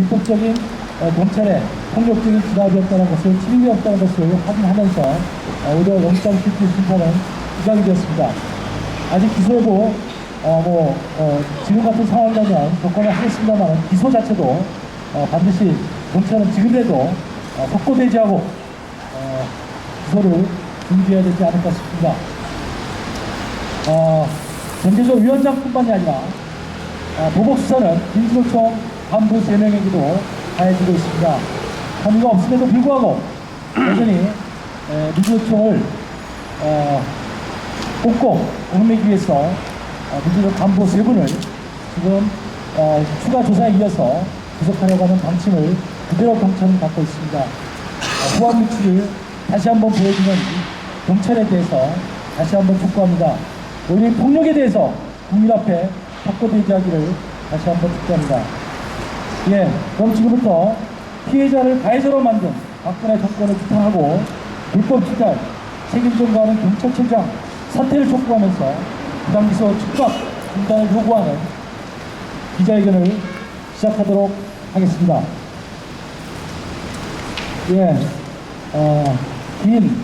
불법적인 어, 경찰의 폭력적인 진압이었다는 것을 침입이었다는 것을 확인하면서 어, 오히려 영장 실질 심판은 기각이 되었습니다. 아직 기소에도 어, 뭐, 어, 지금 같은 상황이라면 조건을 하겠습니다만 기소 자체도 어, 반드시 경찰은 지금이라도 어, 속고대지하고 어, 기소를 준비해야 되지 않을까 싶습니다. 어, 전개적 위원장뿐만이 아니라 어, 보복수사는 민주노총 간부 3명에게도 가해지고 있습니다. 혐의가 없음에도 불구하고 여전히 에, 민주노총을 어, 뽑고 옥매기 위해서 어, 민주노총 간부 3분을 지금 어, 추가 조사에 이어서 구속하려고 하는 방침을 그대로 경찰은 갖고 있습니다. 어, 후한 위치를 다시 한번 보여주는 경찰에 대해서 다시 한번 촉구합니다. 우리 폭력에 대해서 국민 앞에 탁고대지하기를 다시 한번 촉구합니다. 예, 그럼 지금부터 피해자를 가해자로 만든 박근혜 정권을 비판하고 불법 추달 책임 전가하는 경찰청장 사퇴를 촉구하면서 부당기소 즉각 중단을 요구하는 기자회견을 시작하도록 하겠습니다. 예, 어, 긴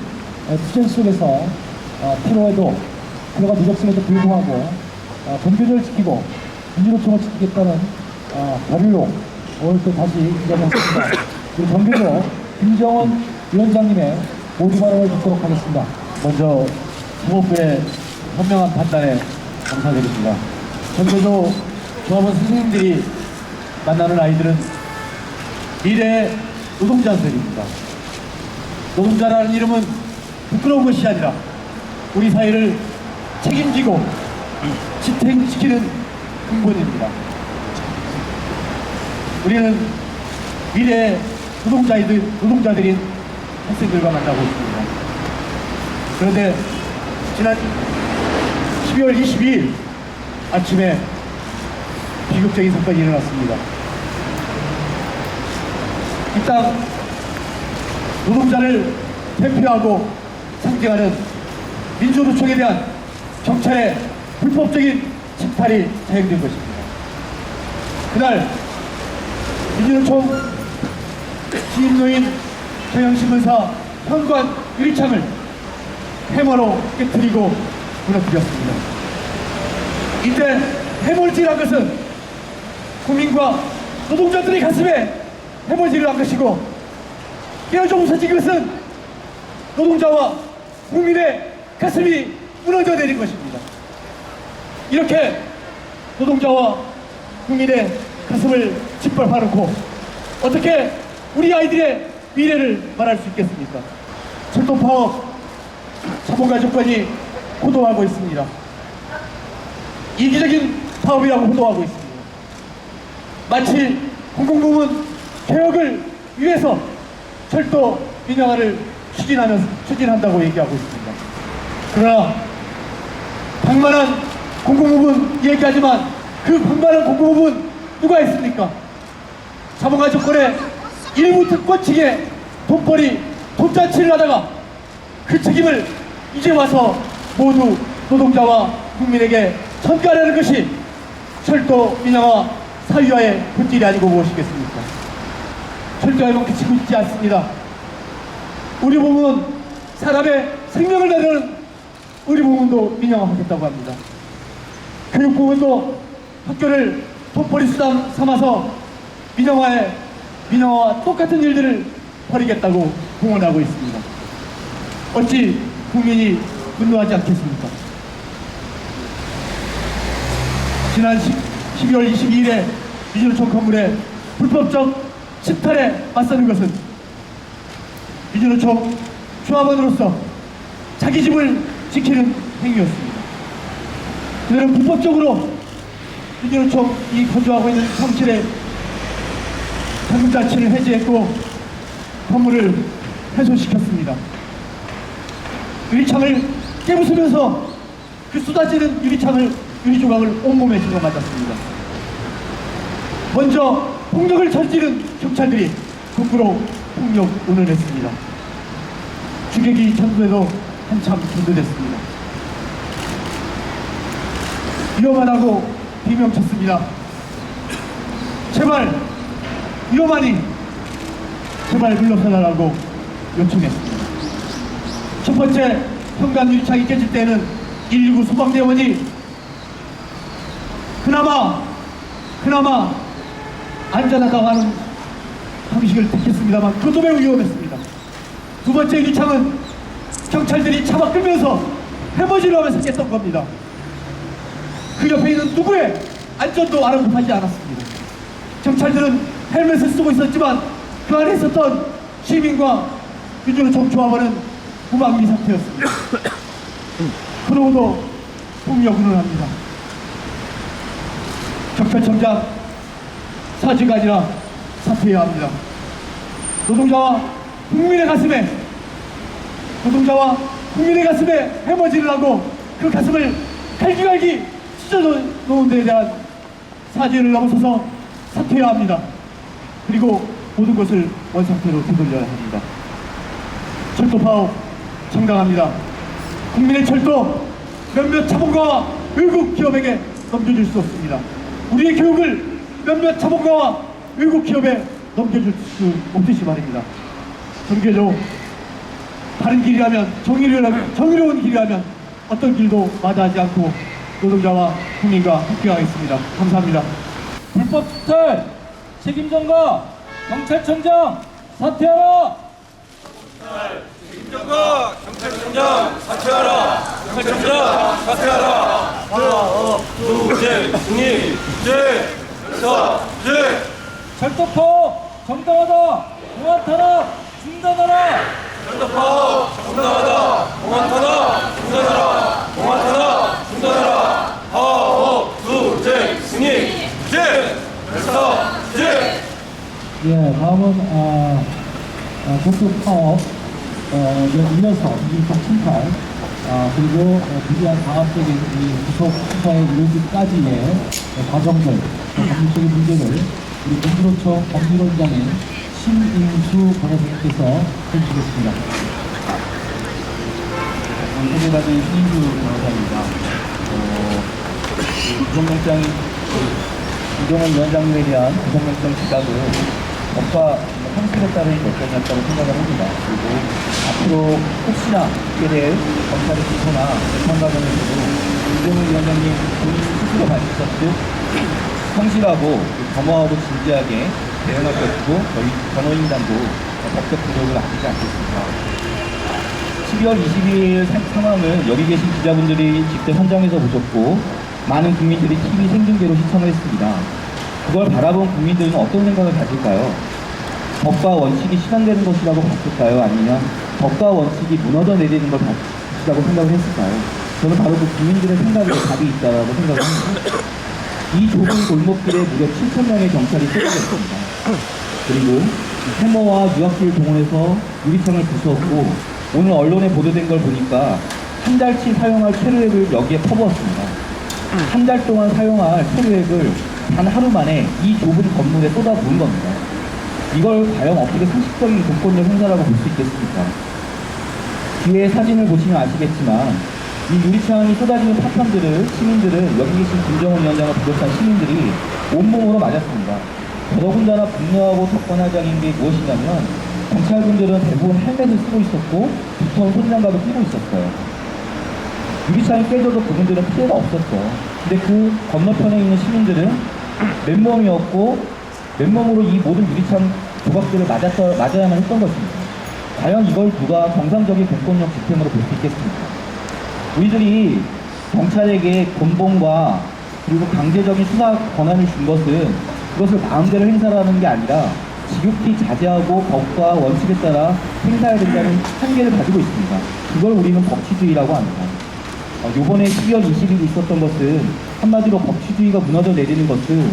어, 투쟁 속에서 어, 피로에도 피로가 누적성에도 불구하고 어, 정규를 지키고 민주노총을 지키겠다는 어, 결의로 오늘 또 다시 기자회견했습니다. 우리 정규로 김정은 위원장님의 모두 발언을 듣도록 하겠습니다. 먼저 부모부의 현명한 판단에 감사드립니다. 현재도 조합원 선생님들이 만나는 아이들은 미래의 노동자들입니다. 노동자라는 이름은 부끄러운 것이 아니라 우리 사회를 책임지고 지탱시키는 근본입니다. 우리는 미래의 노동자들, 노동자들인 학생들과 만나고 있습니다. 그런데 지난 12월 22일 아침에 비극적인 사건이 일어났습니다. 이 땅 노동자를 대표하고 상징하는 민주노총에 대한 경찰의 불법적인 침탈이 자행된 것입니다. 그날 민주노총 시인노인 경영신문사 현관 유리창을 해머로 깨뜨리고 무너뜨렸습니다. 이때 해물질한 것은 국민과 노동자들의 가슴에 해물질을 한 것이고 깨어져 부서진 것은 노동자와 국민의 가슴이 무너져 내린 것입니다. 이렇게 노동자와 국민의 가슴을 짓밟아놓고 어떻게 우리 아이들의 미래를 말할 수 있겠습니까? 철도 파업 자본가 조건이 호도하고 있습니다. 이기적인 파업이라고 호도하고 있습니다. 마치 공공부문 개혁을 위해서 철도 민영화를 추진하면 추진한다고 얘기하고 있습니다. 그러나 방만한 공공부문 얘기하지만 그 방만한 공공부문 누가 있습니까? 자본가 조건의 일부 특권층의 돈벌이 돈잔치를 하다가 그 책임을 이제 와서 모두 노동자와 국민에게 전가하는 것이 철도 민영화 사유화의 본질이 아니고 무엇이겠습니까? 철도에만 그치고 있지 않습니다. 우리 부문 사람의 생명을 다루는 우리 부문도 민영화하겠다고 합니다. 교육 부문도 학교를 돈벌이 수단 삼아서 민영화에 민영화와 똑같은 일들을 벌이겠다고 공언하고 있습니다. 어찌 국민이 분노하지 않겠습니까? 지난 10, 12월 22일에 민주노총 건물의 불법적 침탈에 맞서는 것은 민주노총 조합원으로서 자기 집을 지키는 행위였습니다. 그들은 불법적으로 민주노총 이 거주하고 있는 사무실에 자금자치를 해제했고 건물을 훼손시켰습니다. 유리창을 깨부수면서 그 쏟아지는 유리창을 유리 조각을 온몸에 집어 맞았습니다. 먼저 폭력을 저지른 경찰들이 거꾸로 폭력 운운했습니다. 주객이 전도에도 한참 전도됐습니다. 위험하다고 비명쳤습니다. 제발 위험하니 제발 물러서달라고 요청했습니다. 첫 번째 현관 유리창이 깨질 때는 119 소방대원이 그나마 그나마 안전하다고 하는 방식을 택했습니다만 그것도 매우 위험했습니다. 두 번째 유리창은 경찰들이 차마 끌면서 해머지를 하면서 깼던 겁니다. 그 옆에 있는 누구의 안전도 아랑곳하지 않았습니다. 경찰들은 헬멧을 쓰고 있었지만 그 안에 있었던 시민과 민주노총 조합원은 무방비 상태였습니다. 그러고도 폭력을 합니다. 경찰청장 사죄가 아니라 사퇴해야 합니다. 노동자와 국민의 가슴에 노동자와 국민의 가슴에 해머지를 하고 그 가슴을 갈기갈기 찢어놓은 데에 대한 사죄를 넘어서서 사퇴해야 합니다. 그리고 모든 것을 원상태로 되돌려야 합니다. 철도 파업 정당합니다. 국민의 철도 몇몇 자본가와 외국 기업에게 넘겨줄 수 없습니다. 우리의 교육을 몇몇 자본가와 외국 기업에 넘겨줄 수 없듯이 말입니다. 정계로 다른 길이라면 정의로운, 정의로운 길이라면 어떤 길도 마다하지 않고 노동자와 국민과 함께하겠습니다. 감사합니다. 불법 수탈 책임전가 경찰청장 사퇴하라. 경찰청장 경찰청장 사퇴하라! 경찰청장 사퇴하라! 파업 투쟁 승리 제 사제. 철도포 정당하다. 공안 탄압 중단하라. 철도파업 중단하다! 공안 탄압 중단하라! 공안 탄압 중단하라! 파업 투쟁 승리 제사 제 예, 다음은 아, 아, 도쿄 파업 어, 이어서 민주적 침탈 아, 그리고 어, 비대한 강압적인 이 구속 수사에 이르기까지의 과정들 법률적인 문제를 우리 민주노총 법률원장인 신인수 변호사님께서 해주시겠습니다. 소개받은 신인주 변호사입니다. 어, 그 구속영장, 그 이동원 위원장님에 대한 구속영장 기각은 법과 형식에 따른 결정이었다고 생각을 합니다. 그리고 앞으로 혹시나 있게 될 검찰의 기소나 재판 과정에서도 이동원 위원장님 본인 스스로 밝히셨듯 성실하고 겸허하고 진지하게 대응할 것이고 저희 변호인단도 법적 부족을 아끼지 않겠습니다. 12월 22일 상황은 여기 계신 기자분들이 직접 현장에서 보셨고 많은 국민들이 TV 생중계로 시청을 했습니다. 그걸 바라본 국민들은 어떤 생각을 가질까요? 법과 원칙이 실현되는 것이라고 봤을까요? 아니면 법과 원칙이 무너져 내리는 걸 봤다고 생각을 했을까요? 저는 바로 그 국민들의 생각에 답이 있다고 생각을 합니다. 이 좁은 골목길에 무려 7천 명의 경찰이 쏟아졌습니다. 그리고 해머와 유학길 동원해서 유리창을 부수었고 오늘 언론에 보도된 걸 보니까 한 달치 사용할 체류액을 여기에 퍼부었습니다. 한 달 동안 사용할 체류액을 단 하루 만에 이 좁은 건물에 쏟아부은 겁니다. 이걸 과연 어떻게 상식적인 공권력 행사라고 볼 수 있겠습니까? 뒤에 사진을 보시면 아시겠지만 이 유리창이 쏟아지는 파편들을 시민들은 여기 계신 김정은 위원장을 비롯한 시민들이 온몸으로 맞았습니다. 더더군다나 분노하고 접근하자는 게 무엇이냐면 경찰분들은 대부분 헬멧을 쓰고 있었고 두터운 손장갑을 끼고 있었어요. 유리창이 깨져도 그분들은 피해가 없었어. 근데 그 건너편에 있는 시민들은 맨몸이었고 맨몸으로 이 모든 유리창 조각들을 맞았어, 맞아야만 했던 것입니다. 과연 이걸 누가 정상적인 공권력 집행으로 볼 수 있겠습니까? 우리들이 경찰에게 권봉과 그리고 강제적인 수사 권한을 준 것은 그것을 마음대로 행사하는 게 아니라 지극히 자제하고 법과 원칙에 따라 행사해야 된다는 한계를 가지고 있습니다. 그걸 우리는 법치주의라고 합니다. 어, 요번에 12월 20일 있었던 것은 한마디로 법치주의가 무너져 내리는 것을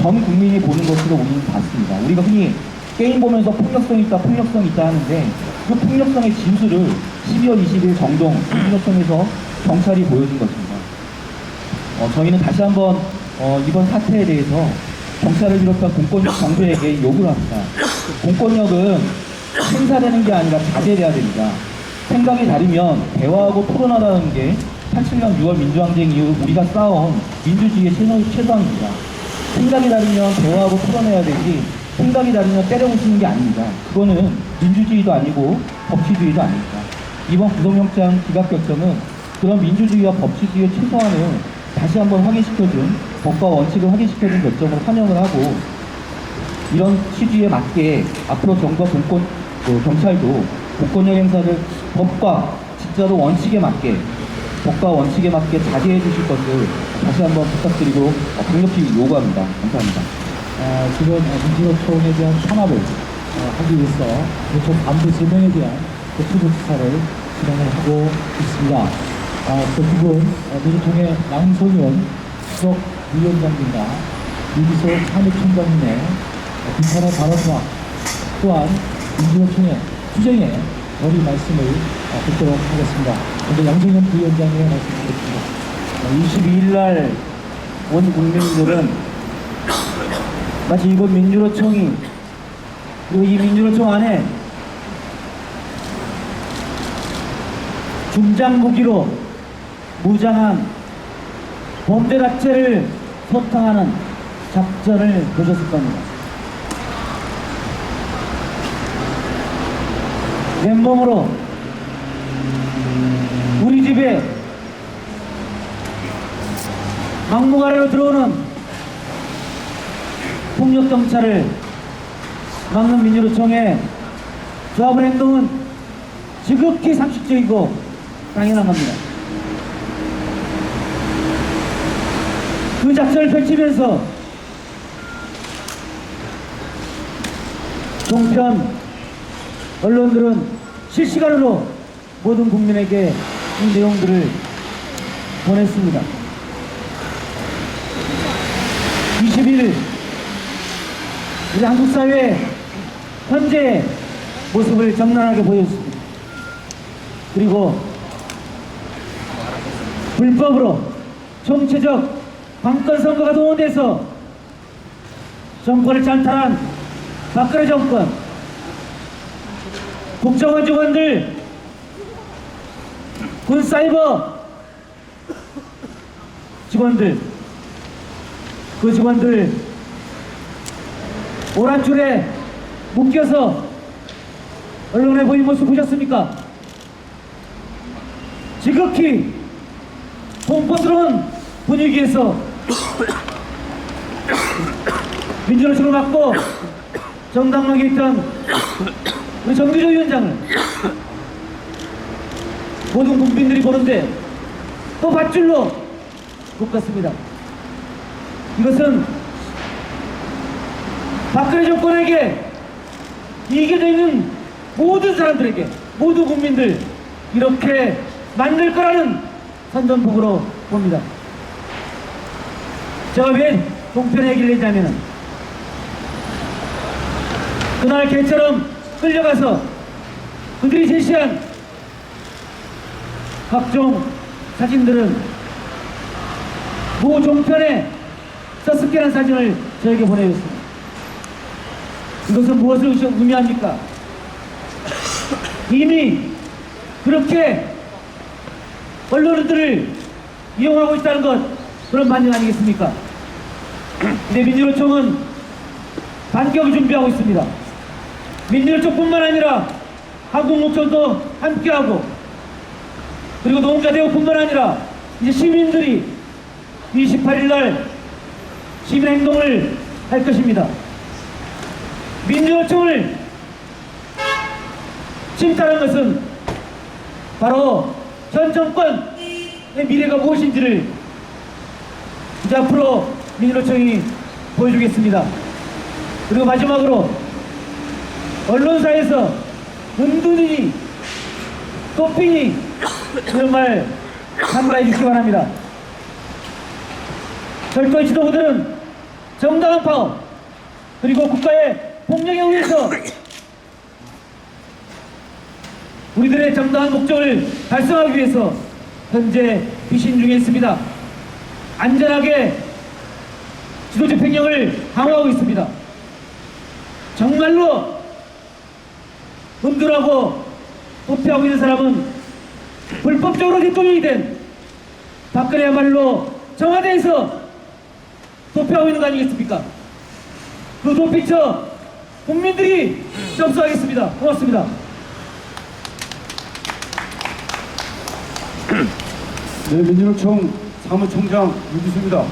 전 국민이 보는 것으로 우리는 봤습니다. 우리가 흔히 게임 보면서 폭력성 있다, 폭력성 있다 하는데 그 폭력성의 진수를 12월 20일 정동 민주노총에서 경찰이 보여준 것입니다. 어, 저희는 다시 한번 어, 이번 사태에 대해서 경찰을 비롯한 공권력 정부에게 요구를 합니다. 공권력은 행사되는 게 아니라 자제돼야 됩니다. 생각이 다르면 대화하고 토론하라는 게 87년 6월 민주항쟁 이후 우리가 쌓아온 민주주의의 최소, 최소한입니다. 생각이 다르면 대화하고 토론해야 되지 생각이 다르면 때려부수는 게 아닙니다. 그거는 민주주의도 아니고 법치주의도 아닙니다. 이번 구속영장 기각 결정은 그런 민주주의와 법치주의의 최소한을 다시 한번 확인시켜준 법과 원칙을 확인시켜준 결정을 환영을 하고 이런 취지에 맞게 앞으로 정부와 공권, 그 경찰도 공권력 행사를 법과 진짜로 원칙에 맞게 법과 원칙에 맞게 자제해 주실 것을 다시 한번 부탁드리고 어, 강력히 요구합니다. 감사합니다. 어, 지금 민주노총에 대한 탄압을 어, 하기 위해서 노총 간부 3명에 대한 대투조 수사를 진행을 하고 있습니다. 어, 그두분 어, 민주통의 양소연 수석 위원장님과 유기소 사무총장님의 어, 비판의 발언과 또한 민주노총의 투쟁에 머리 말씀을 어, 듣도록 하겠습니다. 먼저 양소연 부위원장님의 말씀 드리겠습니다. 22일 날 온 국민들은 마치 이곳 민주노총이 그리고 이 민주노총 안에 중장 무기로 무장한 범죄 자체를 소탕하는 작전을 보셨을 겁니다. 맨몸으로 집에 막무가내로 들어오는 폭력 경찰을 막는 민주노총의 조합의 행동은 지극히 상식적이고 당연한 겁니다. 그 작전을 펼치면서 종편 언론들은 실시간으로 모든 국민에게 이 내용들을 보냈습니다. 20일 우리 한국 사회 현재의 모습을 적나라하게 보여줬습니다. 그리고 불법으로 총체적 관건 선거가 동원돼서 정권을 찬탈한 박근혜 정권 국정원 직원들 군 사이버 직원들 그 직원들 오란 줄에 묶여서 언론에 보인 모습 보셨습니까? 지극히 공포스러운 분위기에서 민주노총을 맡고 정당록에 있던 우리 정규조 위원장을 모든 국민들이 보는데 또 밧줄로 묶었습니다. 이것은 박근혜 정권에게 이겨져 있는 모든 사람들에게 모든 국민들 이렇게 만들 거라는 선전포고로 봅니다. 제가 왜 종편 얘기를 했냐면은 그날 개처럼 끌려가서 그들이 제시한 각종 사진들은 모 종편에 서스케한 사진을 저에게 보내줬습니다. 이것은 무엇을 의미합니까? 이미 그렇게 언론들을 이용하고 있다는 것 그런 반영 아니겠습니까? 근데 민주노총은 반격을 준비하고 있습니다. 민주노총뿐만 아니라 한국노총도 함께하고 그리고 노동자 대우뿐만 아니라 이제 시민들이 28일 날 시민 행동을 할 것입니다. 민주노총을 침탈한 것은 바로 전 정권의 미래가 무엇인지를 이제 앞으로 민주노총이 보여주겠습니다. 그리고 마지막으로 언론사에서 은둔이니 도핑이 그런 말 참가해 주시기 바랍니다. 철도의 지도부들은 정당한 파업 그리고 국가의 폭력에 의해서 우리들의 정당한 목적을 달성하기 위해서 현재 비신 중에 있습니다. 안전하게 지도 집행력을 강화하고 있습니다. 정말로 은둔하고 도피하고 있는 사람은 불법적으로 대통령이 된 박근혜야말로 청와대에서 도피하고 있는 거 아니겠습니까? 그 도피처 국민들이 접수하겠습니다. 고맙습니다. 네, 민주노총 사무총장 유기수입니다.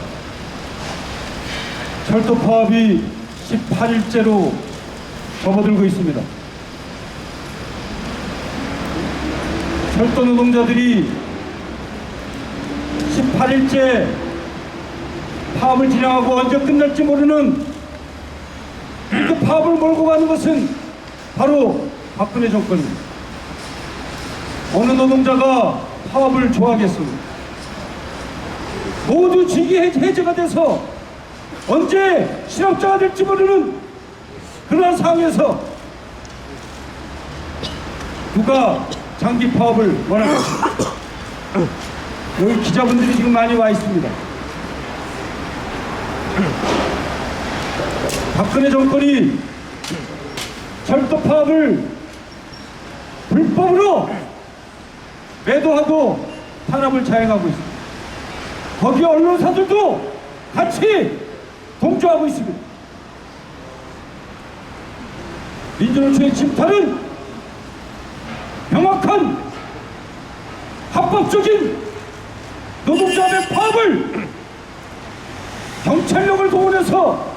철도 파업이 18일째로 접어들고 있습니다. 철도 노동자들이 18일째 파업을 진행하고 언제 끝날지 모르는 그 파업을 몰고 가는 것은 바로 박근혜 정권입니다. 어느 노동자가 파업을 좋아하겠습니까? 모두 해제- 해제가 돼서 언제 실업자가 될지 모르는 그러한 상황에서 누가 장기 파업을 원하겠습니까? 여기 기자분들이 지금 많이 와 있습니다. 박근혜 정권이 철도 파업을 불법으로 매도하고 탄압을 자행하고 있습니다. 거기 언론사들도 같이 동조하고 있습니다. 민주노총의 침탈은 명확한 합법적인 노동자의 파업을 경찰력을 동원해서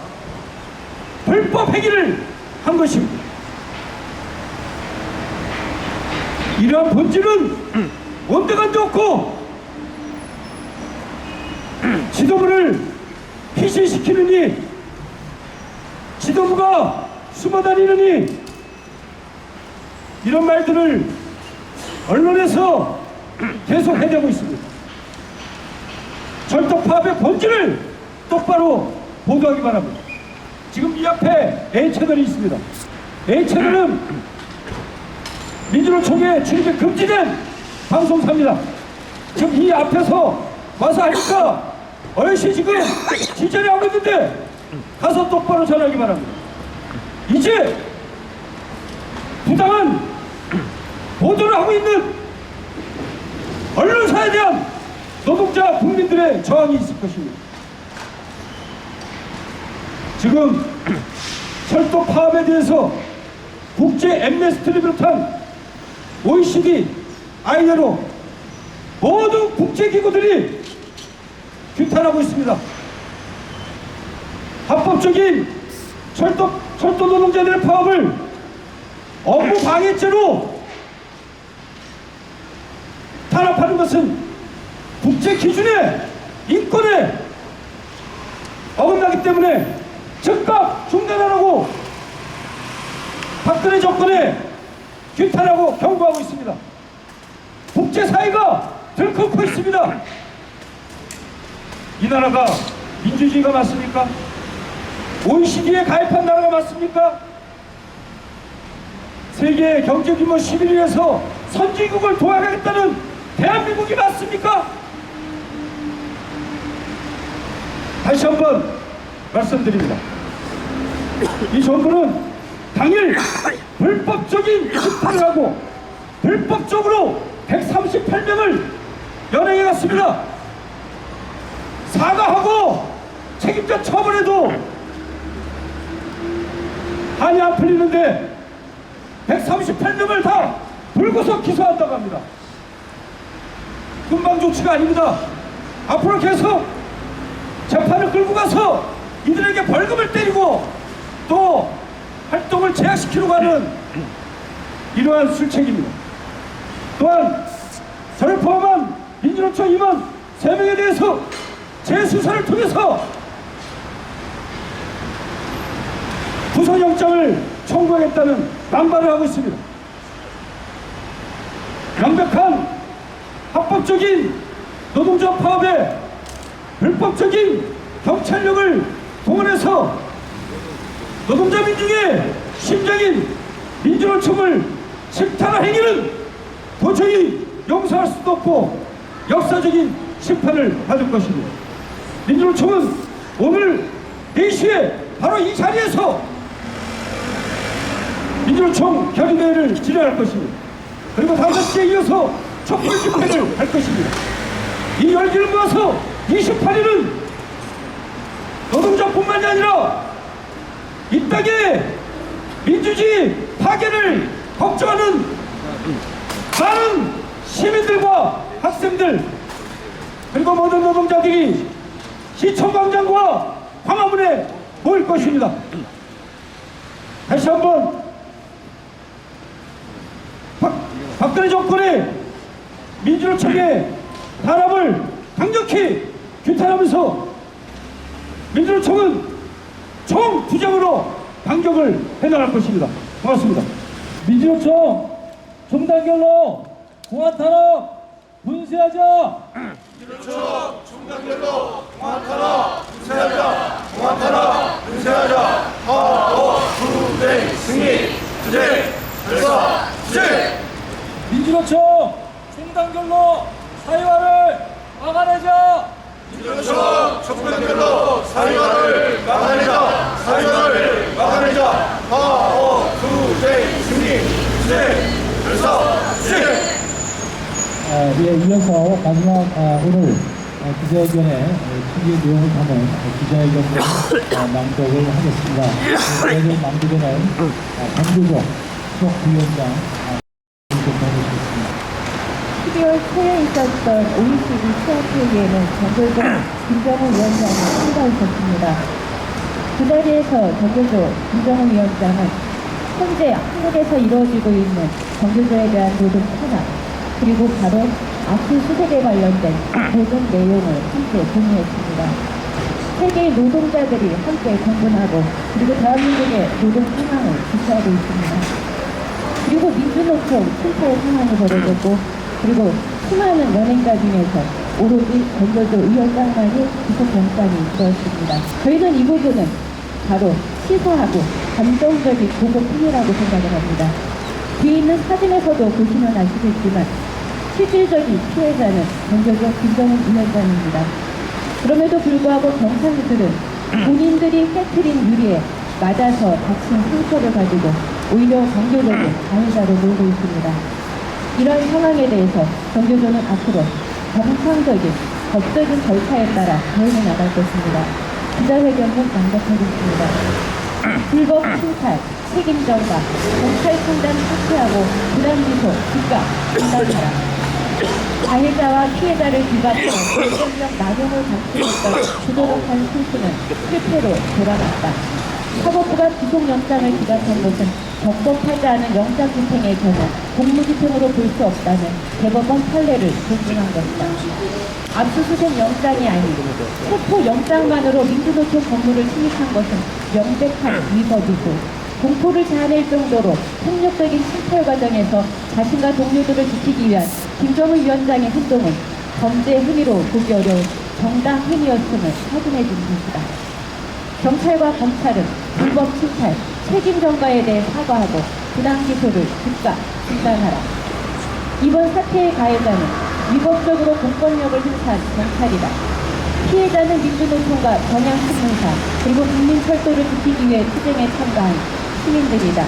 불법 행위를 한 것입니다. 이러한 본질은 온데간데 없고 지도부를 피신시키느니 지도부가 숨어다니느니 이런 말들을 언론에서 계속 해대고 있습니다. 절도 파업의 본질을 똑바로 보도하기 바랍니다. 지금 이 앞에 A채널이 있습니다. A채널은 민주노총에 출입이 금지된 방송사입니다. 지금 이 앞에서 와서 하니까 어르신 지금 지전이 하고 있는데 가서 똑바로 전하기 바랍니다. 이제 부당한 보 도를 하고 있는 언론사에 대한 노동자 국민들의 저항이 있을 것입니다. 지금 철도 파업에 대해서 국제 엠네스트를 비롯한 OECD, 아이네로 모든 국제기구들이 규탄하고 있습니다. 합법적인 철도, 철도 노동자들의 파업을 업무 방해죄로 탄압하는 것은 국제 기준에 인권에 어긋나기 때문에 즉각 중단하라고 박근혜 정권에 규탄하고 경고하고 있습니다. 국제사회가 들끓고 있습니다. 이 나라가 민주주의가 맞습니까? OECD에 가입한 나라가 맞습니까? 세계 경제 규모 11위에서 선진국을 도와가겠다는 대한민국이 맞습니까? 다시 한 번 말씀드립니다. 이 정부는 당일 불법적인 집탄을 하고 불법적으로 138명을 연행해 갔습니다. 사과하고 책임자 처벌해도 한이 안 풀리는데 138명을 다 불구속 기소한다고 합니다. 금방 조치가 아닙니다. 앞으로 계속 재판을 끌고 가서 이들에게 벌금을 때리고 또 활동을 제약시키려고 하는 이러한 술책입니다. 또한 저를 포함한 민주노총 임원 3명에 대해서 재 수사를 통해서 구속영장을 청구하겠다는 남발을 하고 있습니다. 명백한 합법적인 노동자 파업에 불법적인 경찰력을 동원해서 노동자 민중의 심장인 민주노총을 침탈한 행위는 도저히 용서할 수도 없고 역사적인 심판을 받을 것입니다. 민주노총은 오늘 4시에 바로 이 자리에서 민주노총 결의대회를 진행할 것입니다. 그리고 5시에 이어서 촛불 집회를 할 것입니다. 이 열기를 모아서 28일은 노동자뿐만이 아니라 이 땅에 단지 파괴를 걱정하는 많은 시민들과 학생들 그리고 모든 노동자들이 시청광장과 광화문에 모일 것입니다. 다시 한번 박, 박근혜 정권의 민주노총의 단합을 강력히 규탄하면서 민주노총은 총부장으로 반격을 해나갈 것입니다. 고맙습니다. 민주노총 종단결로 공안 탄압 분쇄하자. 민주노총 종단결로 사 회화를 막아내자. 아, 예, 이어서 마지막 아, 오늘 어, 기자회견에 어, 특유의 내용을 담은 어, 기자회견을 어, 낭독을 하겠습니다. 기자회견 낭독에는 어, 강조정 수석부위원장 아, 전해주시겠습니다. 12월 초에 있었던 OECD 수학회의에는 정교조 김정은 위원장이 참가하셨습니다. 그 자리에서 정교조 김정은 위원장은 현재 한국에서 이루어지고 있는 정교조에 대한 노동 탄압 그리고 바로 압수수색에 관련된 모든 내용을 함께 공유했습니다. 세계의 노동자들이 함께 공분하고 그리고 대한민국의 노동 상황을 지시하고 있습니다. 그리고 민주노총 실패의 상황이 벌어졌고 그리고 수많은 연행자 중에서 오로지 전교조 위원장만이 구속영장이 있었습니다. 저희는 이 부분은 바로 시사하고 감정적인 보고품이라고 생각을 합니다. 뒤에 있는 사진에서도 보시면 아시겠지만 실질적인 피해자는 전교조 김정은 위원장입니다. 그럼에도 불구하고 경찰들은 본인들이 깨트린 유리에 맞아서 다친 상처를 가지고 오히려 정교조를 가해자로 몰고 있습니다. 이런 상황에 대해서 정교조는 앞으로 정상적인 법적인 절차에 따라 대응해 나갈 것입니다. 기자회견은 낭독하겠습니다. 불법 침탈, 책임 전가, 경찰 판단 삭제하고 불안기소, 즉각 중단하라. 가해자와 피해자를 비관해 공권력 낙용을 감추겠다고 주도록한 실수는 실패로 돌아갔다. 사법부가 구속 영장을 기각한 것은 적법하지 않은 영장 집행의 경우 공무집행으로 볼 수 없다는 대법원 판례를 존중한 것이다. 압수수색 영장이 아니고 체포 영장만으로 민주노총 건물을 침입한 것은 명백한 위법이고 공포를 자아낼 정도로 폭력적인 침탈 과정에서 자신과 동료들을 지키기 위한 김정은 위원장의 행동은 범죄 행위로 보기 어려운 정당 행위였음을 확인해 준 것이다. 경찰과 검찰은 불법 침탈, 책임 전가에 대해 사과하고 부당 기소를 즉각 중단하라. 이번 사태의 가해자는 위법적으로 공권력을 행사한 경찰이다. 피해자는 민주노총과 경향신문사 그리고 국민철도를 지키기 위해 투쟁에 참가한 시민들이다.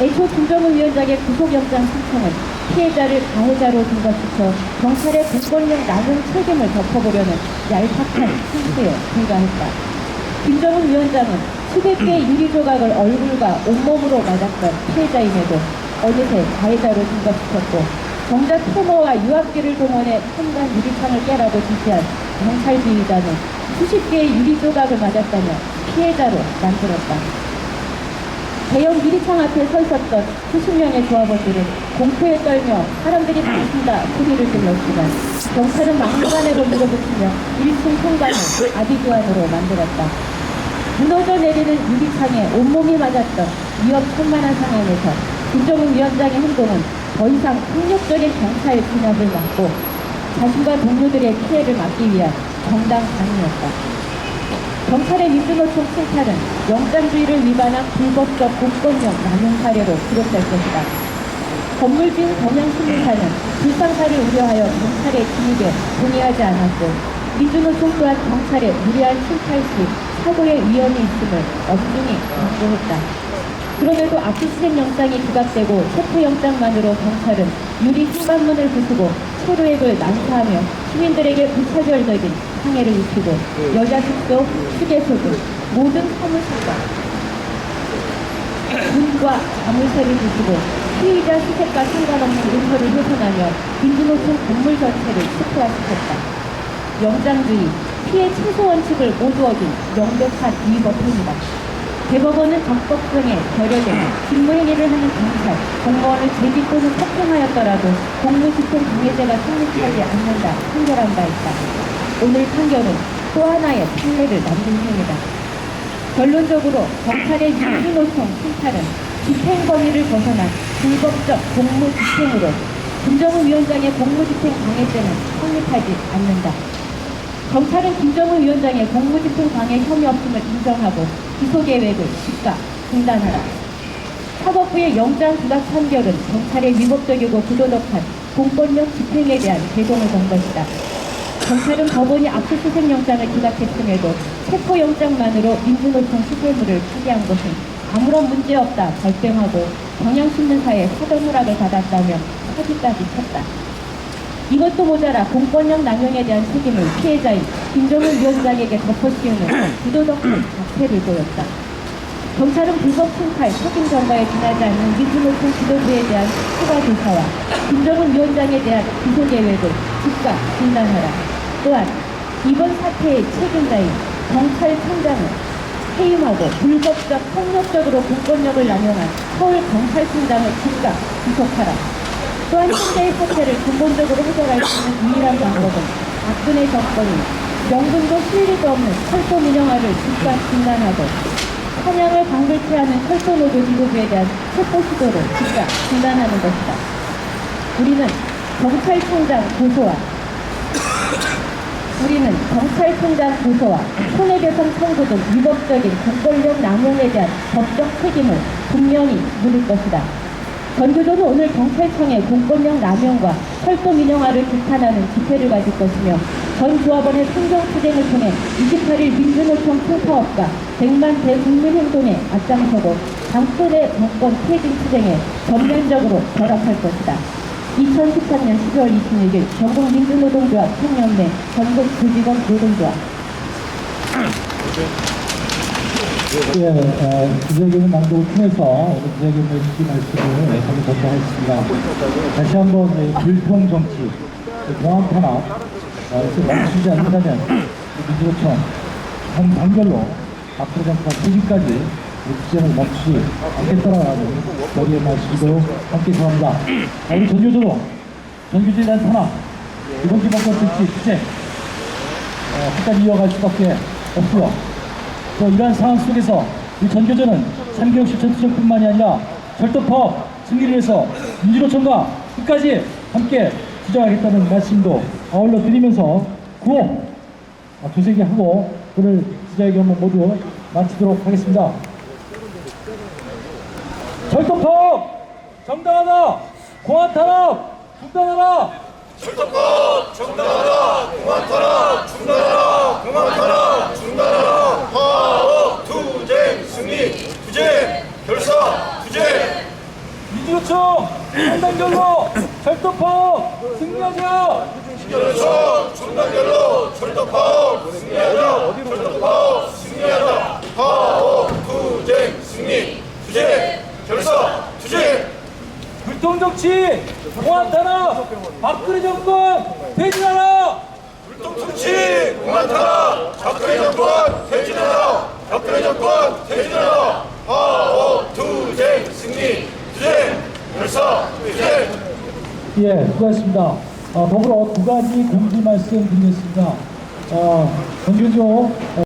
애초 김정은 위원장의 구속영장 신청은 피해자를 가해자로 등각시켜 경찰의 공권력 남용 책임을 덮어보려는 얄팍한 행태에 불과했다. 김정은 위원장은 수백 개의 유리 조각을 얼굴과 온몸으로 맞았던 피해자임에도 어느새 가해자로 등각시켰고 정작 테러와 유압기를 동원해 현관 유리창을 깨라고 지시한 경찰 지휘자는 수십 개의 유리 조각을 맞았다며 피해자로 만들었다. 대형 유리창 앞에 서 있었던 수십 명의 조합원들은 공포에 떨며 사람들이 당신다 소리를 질렀지만 경찰은 막무가내로 밀어붙이며 1층 현관을 아비규환으로 만들었다. 무너져 내리는 유리창에 온몸이 맞았던 위협천만한 상황에서 김정은 위원장의 행동은 더 이상 폭력적인 경찰 진압을 막고 자신과 동료들의 피해를 막기 위한 정당 방위였다. 경찰의 민주노총 실탄은 영장주의를 위반한 불법적 공권력 남용 사례로 기록될 것이다. 건물진 경향신문사는 불상사를 우려하여 경찰의 진입에 동의하지 않았고 민주노총 또한 경찰의 무리한 침탈 시 사고의 위험이 있음을 엄중히 강조했다. 그럼에도 압수수색 영장이 기각되고 체포 영장만으로 경찰은 유리 현관문을 부수고 체류액을 난사하며 시민들에게 무차별적인 상해를 입히고 여자 숙소, 휴게소 등 모든 사무실과 군과 자물쇠를 주시고 피의자 수색과 상관없는 은서를 훼손하며 민주노총 건물 전체를 체포하시켰다. 영장주의, 피해 최소 원칙을 모두 어긴 명백한 위법행위다. 대법원은 적법성에 결여된 직무행위를 하는 경찰, 공무원을 제지 또는 폭행하였더라도 공무집행 방해죄가 성립하지 않는다 판결한 바 있다. 오늘 판결은 또 하나의 판례를 남긴 셈이다. 결론적으로 경찰의 민주노총 심판은 집행 범위를 벗어난 불법적 공무집행으로 김정은 위원장의 공무집행 방해죄는 성립하지 않는다. 경찰은 김정은 위원장의 공무집행 방해 혐의 없음을 인정하고 기소 계획을 즉각 중단하라. 사법부의 영장 기각 판결은 경찰의 위법적이고 부도덕한 공권력 집행에 대한 제동을 건 것이다. 경찰은 법원이 압수수색 영장을 기각했음에도 체포 영장만으로 민주노총 수괴물을 파기한 것은 아무런 문제 없다 발뺌하고 경향신문사에 사전 허락을 받았다며 사기까지 쳤다. 이것도 모자라 공권력 남용에 대한 책임을 피해자인 김정은 위원장에게 덮어씌우는 부도덕한 자태를 보였다. 경찰은 불법 총칼 책임 전가에 지나지 않는 민주노총 지도부에 대한 추가 조사와 김정은 위원장에 대한 기소 계획을 즉각 중단하라. 또한 이번 사태의 책임자인 경찰청장은 해임하고 불법적 폭력적으로 공권력을 남용한 서울 경찰청장을 즉각 구속하라. 또한 현재의 사태를 근본적으로 해결할 수 있는 유일한 방법은 박근혜 정권이 명분도 실리도 없는 철도 민영화를 즉각 중단하고 사냥을 방불케 하는 철도 노조 지도부에 대한 체포 시도를 즉각 중단하는 것이다. 우리는 경찰청장 고소와 우리는 경찰청장 고소와 손해배상 청구 등 위법적인 공권력 남용에 대한 법적 책임을 분명히 물을 것이다. 전교조는 오늘 경찰청의 공권력 남용과 철도 민영화를 비판하는 집회를 가질 것이며 전 조합원의 행정투쟁을 통해 28일 민주노총 총파업과 100만 대국민 행동에 앞장서고 당권의 정권 퇴진 투쟁에 전면적으로 결합할 것이다. 2013년 12월 26일 전국 민주노동조합 총연맹 전국 조직원 노동조합 예, 어, 기자회견 낭독을 통해서 오늘 기자회견의 주기 말씀을 한번 전달했습니다. 다시 한번 이 불평 정치, 공안 탄압, 어, 이렇게 멈추지 않는다면 이 민주노총 한 단결로 앞으로 정권 퇴진까지 이 투쟁을 멈추지 않겠다라는 머리의 말씀도 함께 전합니다. 자, 우리 전교조도 전교조에 대한 탄압, 이번 기본권 특집 투쟁, 어, 끝까지 이어갈 수밖에 없고요. 또 이러한 상황 속에서 이 전교조는 3개월 실천 투쟁뿐만이 아니라 절도법 승리를 위해서 민주노총과 끝까지 함께 투쟁하겠다는 말씀도 아울러 드리면서 구호 두세개 하고 오늘 기자회견 모두 마치도록 하겠습니다. 절도법 정당하다 공안 탄압 중단하라 절도법 정당하다 공안 탄압 중단하라 공안 탄압 중단하라 파업 투쟁 승리 투쟁 결사 투쟁 민주노총 한단결로 절도법 승리하자 민주노총 중단결로 절도법 승리하자 절도법 승리하자 파업 투쟁 승리 투쟁 결사 투쟁 불통정치 공안 탄압 박근혜 정권 퇴진하라! 불통 정치 공안 탄압 박근혜 정권 퇴진하라! 박근혜 정권 퇴진하라! 파업 투쟁 승리 투쟁 결사 투쟁 예 수고하셨습니다. 어, 더불어 두 가지 공지 말씀 드리겠습니다. 어, 정규조 어,